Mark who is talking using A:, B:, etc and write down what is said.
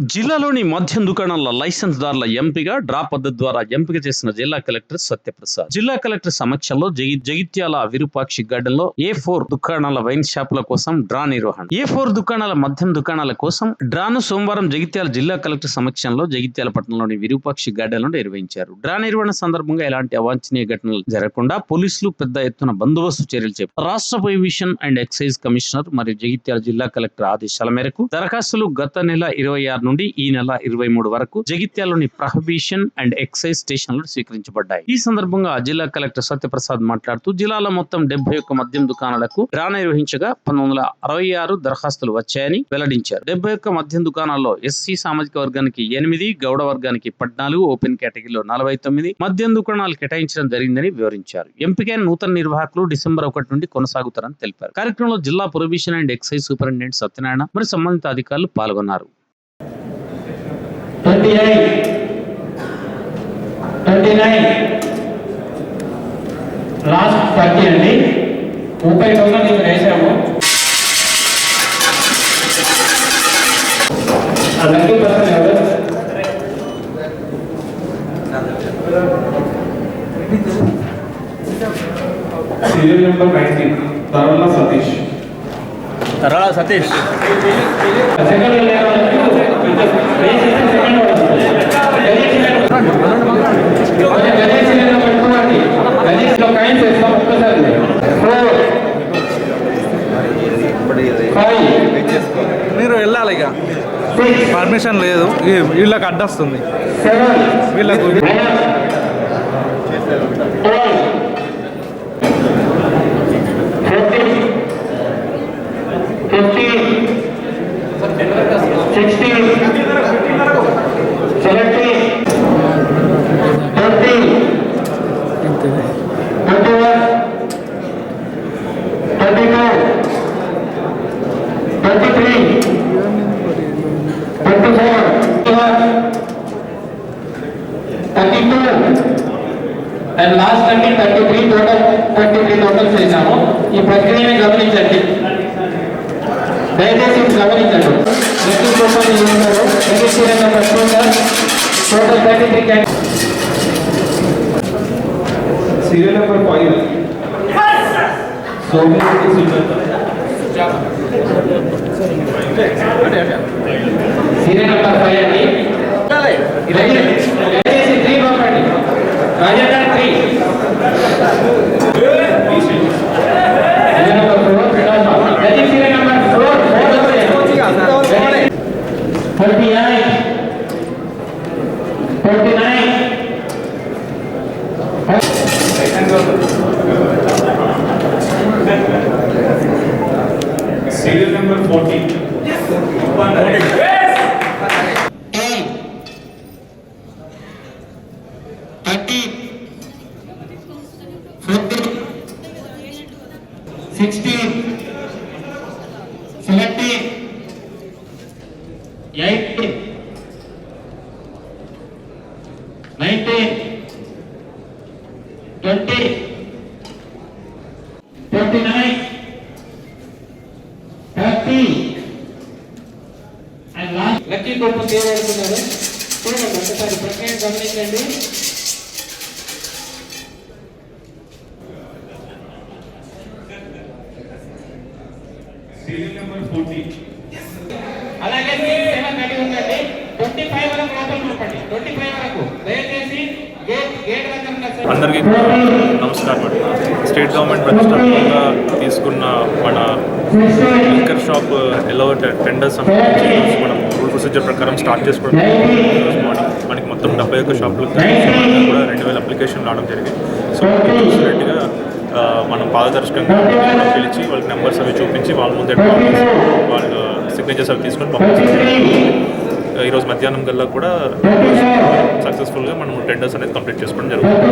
A: జిల్లాలోని మద్యం దుకాణాల లైసెన్స్ దారుల ఎంపిక డ్రా పద్ధతి ద్వారా ఎంపిక చేసిన జిల్లా కలెక్టర్ సత్యప్రసాద్. జిల్లా కలెక్టర్ సమక్షంలో జగి- జగిత్యాల విరూపాక్షి గార్డెన్లో ఏ ఫోర్ దుకాణాల వైన్ షాపుల కోసం డ్రా నిర్వహణ. ఏ ఫోర్ దుకాణాల మద్యం దుకాణాల కోసం డ్రాను సోమవారం జగిత్యాల జిల్లా కలెక్టర్ సమక్షంలో జగిత్యాల పట్టణంలోని విరూపాక్షి గార్డెన్లో నిర్వహించారు. డ్రా నిర్వహణ సందర్భంగా ఎలాంటి అవాంఛనీయ ఘటనలు జరగకుండా పోలీసులు పెద్ద ఎత్తున బందోబస్తు చర్యలు చేపట్టారు రాష్ట్ర ప్రొహిబిషన్ అండ్ ఎక్సైజ్ కమిషనర్ మరియు జగిత్యాల జిల్లా కలెక్టర్ ఆదేశాల మేరకు దరఖాస్తులు గత నెల ఇరవై ఆరు నుండి ఈ నెల ఇరవై మూడు వరకు జగిత్యాలలోని ప్రొహిబిషన్ అండ్ ఎక్సైజ్ స్టేషన్లు స్వీకరించబడ్డాయి. ఈ సందర్భంగా జిల్లా కలెక్టర్ సత్యప్రసాద్ మాట్లాడుతూ జిల్లాలో మొత్తం డెబ్బై ఒక్క మద్యం దుకాణాలకు డ్రా నిర్వహించగా పంతొమ్మిది వందల అరవై ఆరు దరఖాస్తులు వచ్చాయని వెల్లడించారు. డెబ్బై ఒక్క మద్యం దుకాణాల్లో ఎస్సీ సామాజిక వర్గానికి ఎనిమిది గౌడ వర్గానికి పద్నాలుగు ఓపెన్ కేటగిరీలో నలభై తొమ్మిది మద్యం దుకాణాలు కేటాయించడం జరిగిందని వివరించారు. ఎంపికైన నూతన నిర్వాహకులు డిసెంబర్ ఒకటి నుండి కొనసాగుతారని తెలిపారు. కార్యక్రమంలో జిల్లా probation and excise superintendent Satyanarayana మరియు సంబంధిత అధికారులు పాల్గొన్నారు
B: twenty eight twenty nine thirty అండి ముప్పై టోకన్ మేము వేసాము ఆ లక్కీ పర్సన్ ఎవరు
C: serial number nineteen Tarala Satish
D: Tarala Satish
B: second ఒక్కసారి.
D: మీరు వెళ్ళాలి ఇక. పర్మిషన్ లేదు. వీళ్ళకి అడ్డొస్తుంది. వీళ్ళకు
B: సిక్స్టీన్ 32 అండ్ లాస్ట్ అంటే thirty three total thirty three totals వేసాము ఈ ప్రక్రియని గమనించండి దయచేసి గమనించండి ప్రతి టోటల్ ఉన్నారు ఎన్ని serial total thirty three candy
C: serial number five Someshwari
B: serial number five అండి ఇదే 39, 39.
C: Serial number 40.
B: Yes. 16 eighteen nineteen. Twenty. Twenty nine thirty. And last. Lucky కుటుంబం తీయబడుతున్నారు చూడండి ఒకసారి ప్రక్రియ గమనించండి.
C: సీరియల్ నెంబర్ ఫోర్టీన్
B: అలాగే సీట్ సెవెన్ రెడీ ఉందండి ట్వంటీ ఫైవ్ వరకు లోపల చూపండి ట్వంటీ ఫైవ్ వరకు. దయచేసి
E: అందరికీ నమస్కారం అండి. స్టేట్ గవర్నమెంట్ ప్రతిష్టాత్మకంగా తీసుకున్న మన లింకర్ షాప్ ఎలా టెండర్ సంబంధించి మనం రూల్ ప్రొసీజర్ ప్రకారం స్టార్ట్ చేసుకోవడం ఈరోజు మార్నింగ్ మనకి మొత్తం డెబ్బై ఒక్క షాపులకు కూడా రెండు వేల అప్లికేషన్ రావడం జరిగింది. సో చూసినట్టుగా మనం పారదర్శకంగా మనం పిలిచి వాళ్ళకి నెంబర్స్ అవి చూపించి వాళ్ళ ముందే వాళ్ళు వాళ్ళ సిగ్నేచర్స్ అవి తీసుకొని పంపించారు. ఈరోజు మధ్యాహ్నం కల్లా కూడా సక్సెస్ఫుల్గా మనం టెండర్స్ అనేది కంప్లీట్ చేసుకోవడం జరుగుతుంది.